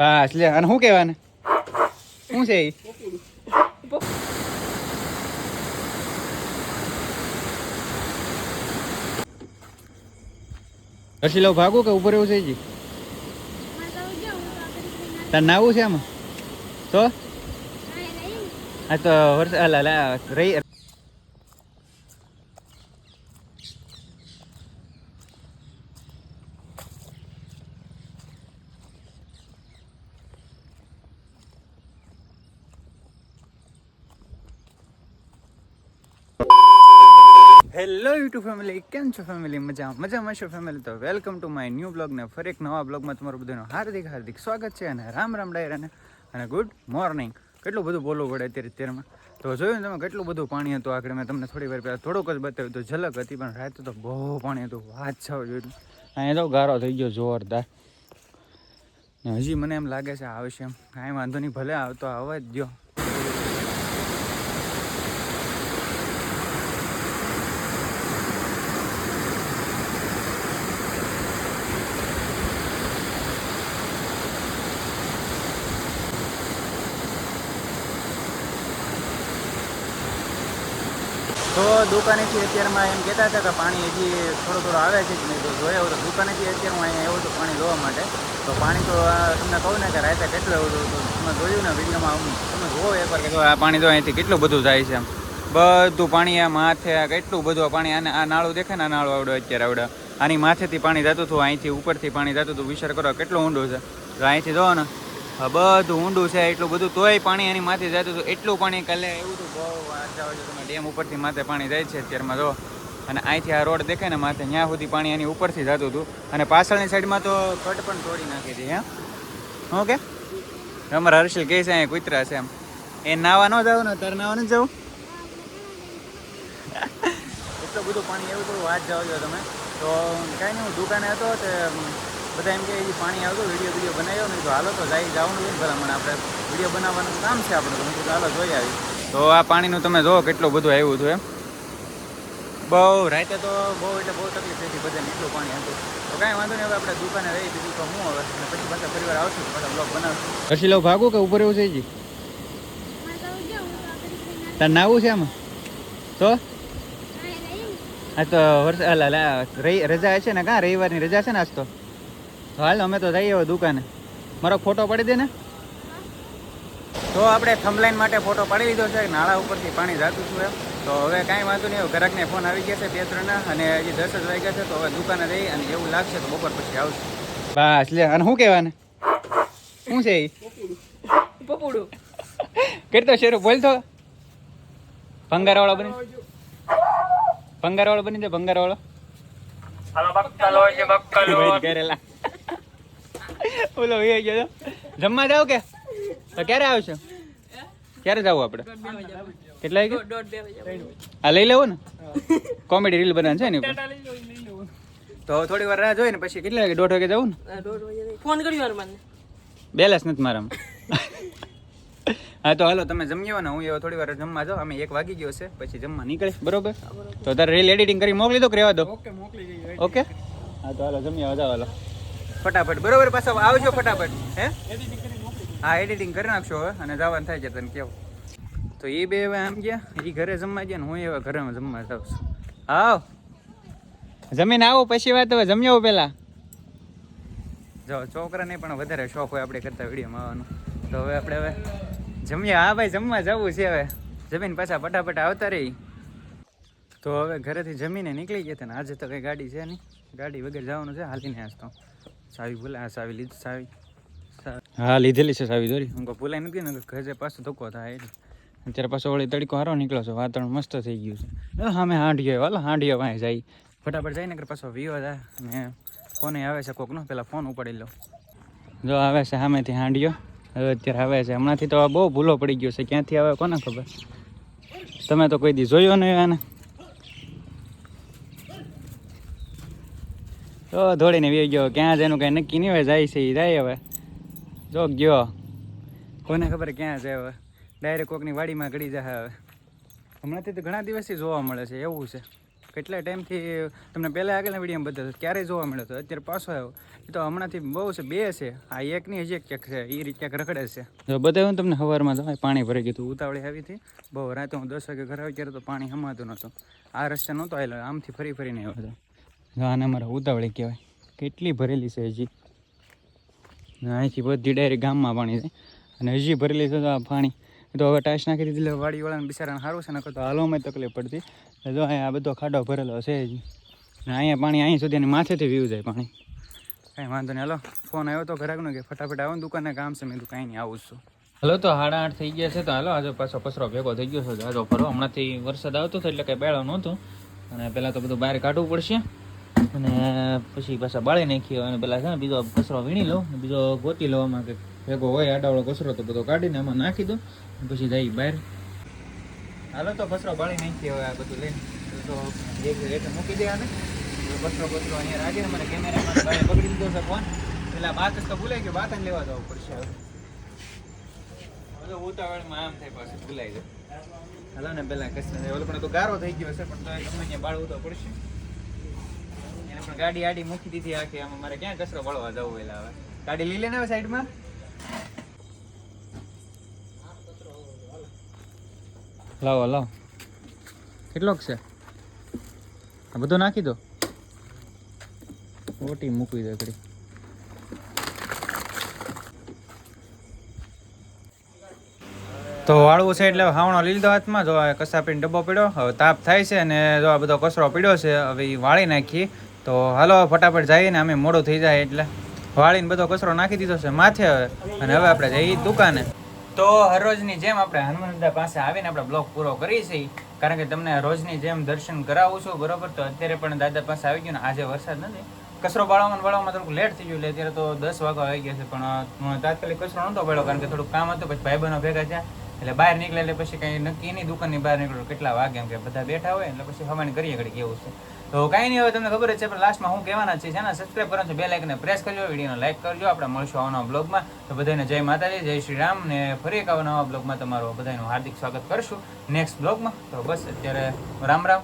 બસ લે અને શું કહેવાને શું છે ઈ હસી લો ભાગું કે ઉપર એવું છે જી તાર નાવું છે આમાં તો હા તો વર્ષ રહી હેલો યુટ્યુબ ફેમિલી કેમ છો ફેમિલી મજા મજામાં છો ફેમિલી તો welcome to my new blog ને ફરી એક નવા બ્લોગમાં તમારું બધાનું હાર્દિક હાર્દિક સ્વાગત છે અને રામ રામ ડાયરાને. અને ગુડ મોર્નિંગ કેટલું બધું બોલવું પડે અત્યારે અત્યારમાં? તો જોયું તમે કેટલું બધું પાણી હતું આગળ મેં તમને થોડી વાર પહેલાં થોડુંક જ બતાવ્યું તો ઝલક હતી, પણ રાતે તો બહુ પાણી હતું. વાત છાવ જોયું અહીંયા તો ગારો થઈ ગયો જોરદાર. ને હજી મને એમ લાગે છે આવશે એમ કાંઈ વાંધો નહીં, ભલે આવતો આવવા જ ગયો. તો દુકાનેથી અત્યારમાં એમ કહેતા હતા કે પાણી હજી થોડું થોડું આવે છે જ નહીં, તો જોયા તો દુકાનેથી અત્યારે હું અહીંયા આવ્યો હતો પાણી લેવા માટે. તો પાણી તો તમને કહું ને કે રાતે કેટલું આવ્યું તો તમે જોયું ને વિડીયોમાં તમે જુઓ એકવાર કે આ પાણી તો અહીંથી કેટલું બધું થાય છે બધું પાણી આ માથે, આ કેટલું બધું પાણી, આને આ નાળું દેખે ને આ નાળું આવડે અત્યારે આવડે. આની માથેથી પાણી જતું હતું, અહીંથી ઉપરથી પાણી જતું હતું. વિચાર કરો કેટલું ઊંડું છે. તો અહીંથી જો ને બધું ઊંડું છે, એટલું બધું તોય પાણી એની માથે જતું હતું એટલું પાણી કાલે એવું હતું, બહુ છો તમે ડેમ ઉપરથી માથે પાણી જાય છે અત્યારમાં જો અને અહીંથી આ રોડ દેખાય ને માથે ત્યાં સુધી પાણી એની ઉપરથી જતું હતું. અને પાછળની સાઈડમાં તો કટ પણ તોડી નાખી હતી, હે? ઓકે અમારા હર્ષિલ કહે છે, અહીંયા કૂતરા છે એમ. એ નાવા ન જાવ ને, તારે નાવા ન જવું? એટલું બધું પાણી એવું થોડું વાત જાવ છો તમે. તો કાંઈ નહીં હું દુકાને હતો, તે બધા એમ કે પાણી આવતું વીડિયો વીડિયો બનાવ્યો નહીં તો હાલો તો જાય જવાનું હોય ને ભલામણ આપણે વીડિયો બનાવવાનું કામ છે આપણે તો ચાલો હાલો જોઈ આવી. તો આ પાણીનું તમે જુઓ કેટલું બધું આવ્યું હતું એમ. બહુ રાતે તો બહુ એટલે બહુ તકલીફ થઈ હતી બધાને એટલું પાણી હતું. તો કાંઈ વાંધો નહીં હવે આપણે દુકાને રહી દીધું તો હું હવે અને પછી પાછા પરિવાર આવશું તો પાછા બ્લોગ બનાવશું. પછી લો ભાગું કે ઉપર એવું થઈ ગયું? તાર નાવું છે આમાં? તો? આ તો વર્ષ રજા છે ને કાં રવિવારની રજા છે ને આજ તો? હાલ અમે તો જઈએ હવે દુકાને. મારો ફોટો પાડી દે ને. તો આપણે થમલાઈન માટે ફોટો પાડી લીધો છે નાળા ઉપરથી પાણી જાતું છું એમ. તો હવે કાંઈ વાંધો નહીં ગ્રાહકને ફોન આવી ગયા છે બે ત્રણ અને હજી દસ જ વાગ્યા છે તો હવે દુકાને જઈ અને એવું લાગશે તો બપોર પછી આવશે. બસ લે અને શું કહેવાને? શું છે પપુડું. કેટલો શેરો બોલતો ભંગારવાળો બની. ભંગારવાળો બની જાય ભંગારવાળો. કરેલા ઓલો એ ગયો જમવા જાવ કે? તો ક્યારે આવશે? ક્યારે જવું આપણે? કેટલા આ લઈ લેવો ને. કોમેડી રીલ બનાવવાનું છે ને. તો થોડી વાર રાહ જોઈ ને પછી કેટલા વાગે? દોઢ વાગે જવું ને? ફોન કર્યો મને. બેલેન્સ નથી મારામાં. હા તો હાલો તમે જમ્યો ને હું એવો થોડી વાર જમવા જાઉં. અમે એક વાગી ગયો છે પછી જમવા નીકળે બરોબર? તો તારે રીલ એડિટિંગ કરી મોકલી દો કે રહેવા દો? ઓકે મોકલી ઓકે? હા તો હાલો જમ્યા જાઓ હાલો. ફટાફટ. બરોબર, પાછા આવજો ફટાફટ, હે? હા એડિટિંગ કરી નાખશો હવે, અને જવાનું થાય છે, તને કેવું. તો એ બે હવે આમ ગયા એ ઘરે જમવા ગયા ને હું એવા ઘરે જમવા જાઉં છું. આવ જમીને આવો, પછી વાત હવે, જમ્યો પેલા? જો, છોકરાને પણ વધારે શોખ હોય આપણે કરતા વિડીયોમાં આવવાનું. તો હવે આપણે હવે જમીએ. હા, ભાઈ, જમવા જવું છે હવે. જમીને પાછા ફટાફટ આવતા રહી. તો હવે ઘરેથી જમીને નીકળી ગયા ને, આજે તો કંઈ ગાડી છે નહીં. ગાડી વગર જવાનું છે, હાલીને આજ તો. સાવી ભૂલે હા સાવી લીધી સાવી. હા લીધેલી છે સાવી દોરી. હું ભૂલાઈ નથી ને ઘરે પાછો ધક્કો થાય એટલે. અત્યારે પાછો વળી તડકો હારો નીકળ્યો છે વાતાવરણ મસ્ત થઈ ગયું છે. હા હાંડીએ હાંડિયો હાંડીએ હાંડિયો વાંહે જાય. ફટાફટ જાય ને પાછો વિયો જાય. ને ફોને આવે છે કોકનો પેલા ફોન ઉપાડી લો. જો આવે છે સામેથી હાંડિયો હવે અત્યારે આવે છે. હમણાંથી તો આ બહુ ભૂલો પડી ગયો છે ક્યાંથી આવે કોને ખબર? તમે તો કોઈ દી જોયો નહીં આને. તો દોડીને વી ગયો. ક્યાં જેનું કઈ નક્કી નહીં હોય જાય છે એ જાય હવે. જો ગયો. કોને ખબર ક્યાં છે હવે? ડાયરેક્ટ કોકની વાડીમાં ગળી જાય હવે. હમણાંથી તો ઘણા દિવસથી જોવા મળે છે એવું છે. કેટલા ટાઈમથી તમને પહેલાં આગળના વિડીયોમાં બતાવ્યો ક્યારે જોવા મળ્યો હતો. અત્યારે પાછો આવ્યો. એ તો હમણાંથી બહુ છે બે છે. આ એકની હજી એક ક્યાંક છે એ રીતે ક્યાંક રખડે છે. જો બતાવ્યું હું તમને સવારમાં તો પાણી ભરાઈ ગયું હતું. ઉતાવળી આવી હતી. બહુ રાતે હું દસ વાગે ઘરે આવી ત્યારે તો પાણી હમાતું નહોતું. આ રસ્તે નહોતો આવેલો આમથી ફરી ફરીને આવ્યો હતો. આને અમારા ઉતાવળી કહેવાય. કેટલી ભરેલી છે હજી. અહીંથી બધી ડાયરેક્ટ ગામમાં પાણી છે. અને હજી ભરેલી છે તો આ પાણી. તો હવે ટાઈસ નાખી દીધી, એટલે વાડીવાળાને બિચારાને સારું છે, નકર તો હાલવામાં તકલીફ પડતી. તો અહીંયા આ બધો ખાડો ભરેલો છે હજી. ને અહીંયા પાણી અહીં સુધી એની માથેથી વ્યૂ જાય પાણી. કાંઈ વાંધો નહીં, હાલો. ફોન આવ્યો તો ઘરાકનો કે ફટાફટ આવો ને દુકાને કામ છે, મેં તું કાંઈ નહીં, આવું છું. હલો, તો હાડા આઠ થઈ ગયા છે, તો હાલો, આજે પાછો કચરો ભેગો થઈ ગયો છે આજો ફરો હમણાંથી વરસાદ આવતો હતો, એટલે કંઈ બેળો નહોતું. અને પહેલાં તો બધું બહાર કાઢવું પડશે. અને પછી પાછા બાળી નાખ્યો અને પેલા છે ને બીજો કચરો વીણી લઉં બીજો ગોતી લઉં. આમાં કે ભેગો હોય, આડાવાળો કચરો તો બધો કાઢીને આમાં નાખી દઉં પછી જઈ બહાર. હાલો તો કચરો બાળી નાખીએ હવે આ બધું લઈને. તો એક રેટ મૂકી દે આને. કચરો કચરો અહીંયા રાખીને મને કેમેરામાં બહાર પકડી દીધો છે ફોન. પેલા બાત તો ભૂલાઈ ગયો, બાત લેવા જવું પડશે હવે. ઉતાવળમાં આમ થાય પાછું ભૂલાઈ જાય. હાલો ને પેલા ઓલો પણ તો ગારો થઈ ગયો છે પણ તો ગમે અહીંયા બાળવું તો પડશે. પણ ગાડી આડી મૂકી દીધી આખી. આમાં મારે ક્યાં કચરો વળવા જવું એટલે હવે. ગાડી લઈ લેને હવે સાઈડમાં? લાવો લાવો. કેટલોક છે? આ બધું નાખી દો. ઓટી મૂકી દો એકડી તો વાળવું છે એટલે હાવણો લઈ લીધો હાથમાં. જો કસાપીનો ડબ્બો પડ્યો, હવે તાપ થાય છે અને જો આ બધો કચરો પડ્યો છે, હવે એ વાળી નાખી તો હાલો, ફટાફટ જઈએ ને અમે મોડું થઈ જાય એટલે વાળીને બધો કચરો નાખી દીધો છે માથે હવે અને હવે આપણે જઈએ દુકાને. તો હરરોજની જેમ આપણે હનુમાનદા પાસે આવીને આપણે બ્લોગ પૂરો કરીએ છીએ. કારણ કે તમને રોજની જેમ દર્શન કરાવું છું, બરોબર? તો અત્યારે પણ દાદા પાસે આવી ગયું ને, આજે વરસાદ નથી. કચરો બાળવામાં બાળવામાં થોડુંક લેટ થઈ ગયું, એટલે અત્યારે તો દસ વાગ્યા આવી ગયા છે, પણ તાત્કાલિક કચરો નહોતો પડ્યો, કારણ કે થોડુંક કામ હતું, પછી ભાઈબંધો ભેગા થયા. એટલે બહાર નીકળે એટલે પછી કંઈ નક્કી નહીં, દુકાનની બહાર નીકળ્યું, કેટલા વાગે એમ કે બધા બેઠા હોય, એટલે પછી હવાની કરીએ ઘડી કેવું છે. તો કાંઈ નહીં, હવે તમને ખબર છે, પણ લાસ્ટમાં હું કહેવાના છે ચેનલ સબસ્ક્રાઈબ કરવાનું છે બે લાઇકને પ્રેસ કરજો, વિડીયોને લાઈક કરજો. આપણે મળશું આવના બ્લોગમાં તો બધાને જય માતાજી, જય શ્રી રામ, ને ફરી એક આવા નવા બ્લોગમાં તમારો બધાનું હાર્દિક સ્વાગત કરશું. નેક્સ્ટ બ્લોગમાં તો બસ અત્યારે રામ રામ.